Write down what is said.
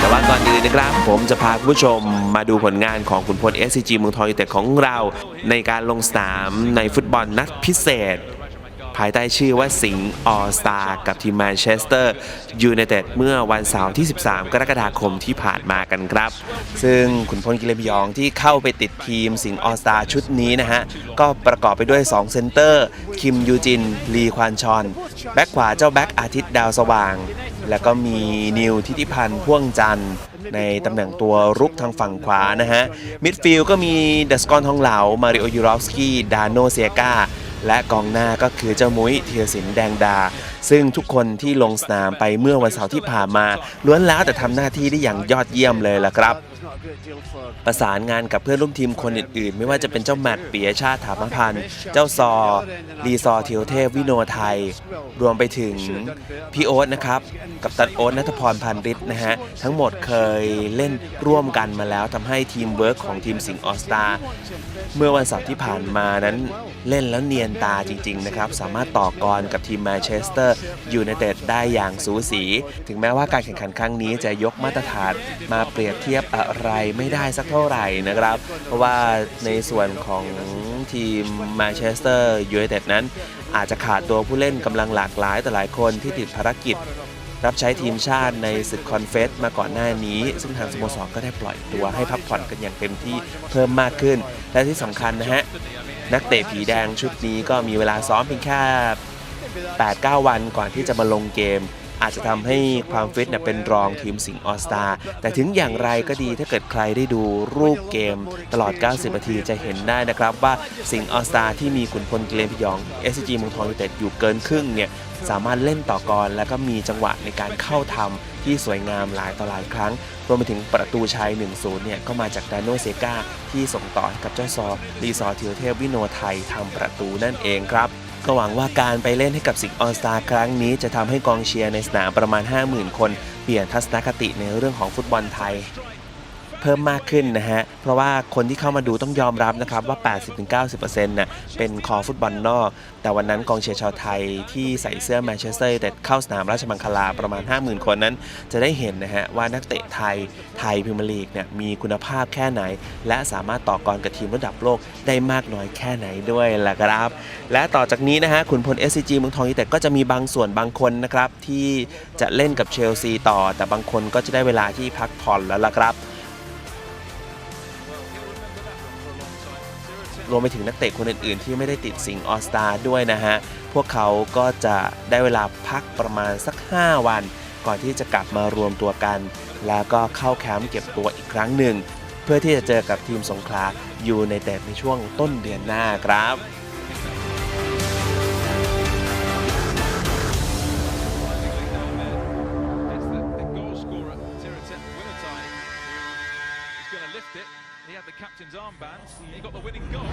แต่ว่าก่อนอื่นะครับ ผมจะพาคุณผู้ชมมาดูผลงานของคุณพล SCG เมืองทองยูต่ของเรา ในการลงสนามในฟุตบอลนัดพิเศษ ภายใต้ชื่อว่าสิงห์ออสตากับทีมแมนเชสเตอร์ยูไนเต็ดเมื่อวันเสาร์ที่ 13 กรกฎาคมที่ผ่านมากันครับ ซึ่งขุนพลกิเลมยองที่เข้าไปติดทีมสิงห์ออสตาชุดนี้นะฮะ ก็ประกอบไปด้วย 2 เซนเตอร์ คิมยูจิน ลีควานชอน แบ็คขวาเจ้าแบ็คอาทิตย์ดาวสว่าง แล้วก็มีนิวทิติพันธ์พ่วงจันทร์ในตำแหน่งตัวรุกทางฝั่งขวานะฮะ มิดฟิลด์ก็มีเดสกอนทองเหลา มาริโอยูรอฟสกี้ ดาโนเซียกา และกองหน้าก็คือเจ้ามุ้ยเทียสินแดงดา ซึ่งทุกคนที่ลงสนามไปเมื่อวันเสาร์ที่ผ่านมาล้วนแล้วแต่ทำหน้าที่ได้อย่างยอดเยี่ยมเลยล่ะครับ ประสานงานกับเพื่อนร่วมทีมคนอื่นๆ ไม่ว่าจะเป็นเจ้าแมตต์ปียชาติถามพันธ์ เจ้าซอรีซอเทียวเทพวิโนไทย รวมไปถึงพี่โอ๊ตนะครับ กับตันโอ๊ตนัทพรพันธ์ฤทธิ์นะฮะ ทั้งหมดเคยเล่นร่วมกันมาแล้วทำให้ทีมเวิร์กของทีมสิงห์ออสตาเมื่อวันเสาร์ที่ผ่านมานั้นเล่นแล้วเนียนตาจริงๆนะครับ สามารถต่อกรกับทีมแมนเชสเตอร์ยูไนเต็ดได้อย่างสูสี ถึงแม้ว่าการแข่งขันครั้งนี้จะยกมาตรฐานมาเปรียบเทียบอะไรไม่ได้สักเท่าไหร่นะครับ เพราะว่าในส่วนของทีมแมนเชสเตอร์ยูไนเต็ดนั้น อาจจะขาดตัวผู้เล่นกำลังหลากหลายแต่หลายคนที่ติดภารกิจรับใช้ทีมชาติในศึกคอนเฟสมาก่อนหน้านี้ ซึ่งทางสโมสรก็ได้ปล่อยตัวให้พักผ่อนกันอย่างเต็มที่เพิ่มมากขึ้น และที่สำคัญนะฮะ นักเตะผีแดงชุดนี้ก็มีเวลาซ้อมเพียงแค่ 8-9 วันก่อนที่จะมาลงเกม อาจจะทำให้ความฟิตเนี่ยเป็นรองทีมสิงห์ออสตาแต่ถึงอย่างไรก็ดีถ้าเกิดใครได้ดูรูปเกมตลอด 90 นาทีจะเห็นได้นะครับว่าสิงห์ออสตาที่มีขุนพลเกรมพยอง SCG เมืองทองยูเต็ดอยู่เกินครึ่งเนี่ยสามารถเล่นต่อกรแล้วก็มีจังหวะในการเข้าทำที่สวยงามหลายต่อหลายครั้ง รวมไปถึงประตูชัย 1-0 เนี่ย ก็มาจากดานโนเซกาที่ส่งต่อกับเจ้าซอรีซอเทียวเทพวิโนไทยทำประตูนั่นเองครับ ก็หวังว่าการไปเล่นให้กับสิงออสตาครั้งนี้จะทำให้กองเชียร์ในสนามประมาณ 50,000 คน เปลี่ยนทัศนคติในเรื่องของฟุตบอลไทย เพิ่มมากขึ้นนะฮะ เพราะว่าคนที่เข้ามาดูต้องยอมรับนะครับว่า 80-90%น่ะเป็นคอฟุตบอลนอก แต่วันนั้นกองเชียร์ชาวไทยที่ใส่เสื้อแมนเชสเตอร์แต่เข้าสนามราชมังคลาประมาณ 50,000 คนนั้น จะได้เห็นนะฮะว่านักเตะไทยไทยพรีเมียร์ลีกเนี่ยมีคุณภาพแค่ไหน และสามารถต่อกรกับทีมระดับโลกได้มากน้อยแค่ไหนด้วยล่ะครับ และต่อจากนี้นะฮะขุนพล SCG เมืองทองยูไนเต็ดก็จะมีบางส่วนบางคนนะครับที่จะเล่นกับเชลซีต่อ แต่บางคนก็จะได้เวลาที่พักผ่อนแล้วล่ะครับ รวมไปถึงนักเตะคนอื่นๆ ที่ไม่ได้ติดสิงออสตาด้วยนะฮะ พวกเขาก็จะได้เวลาพักประมาณสัก 5 วัน ก่อนที่จะกลับมารวมตัวกัน แล้วก็เข้าแคมป์เก็บตัวอีกครั้งหนึ่ง เพื่อที่จะเจอกับทีมสงขลาอยู่ในเต็ดในช่วงต้นเดือนหน้าครับ He had the captain's armband. He got the winning goal.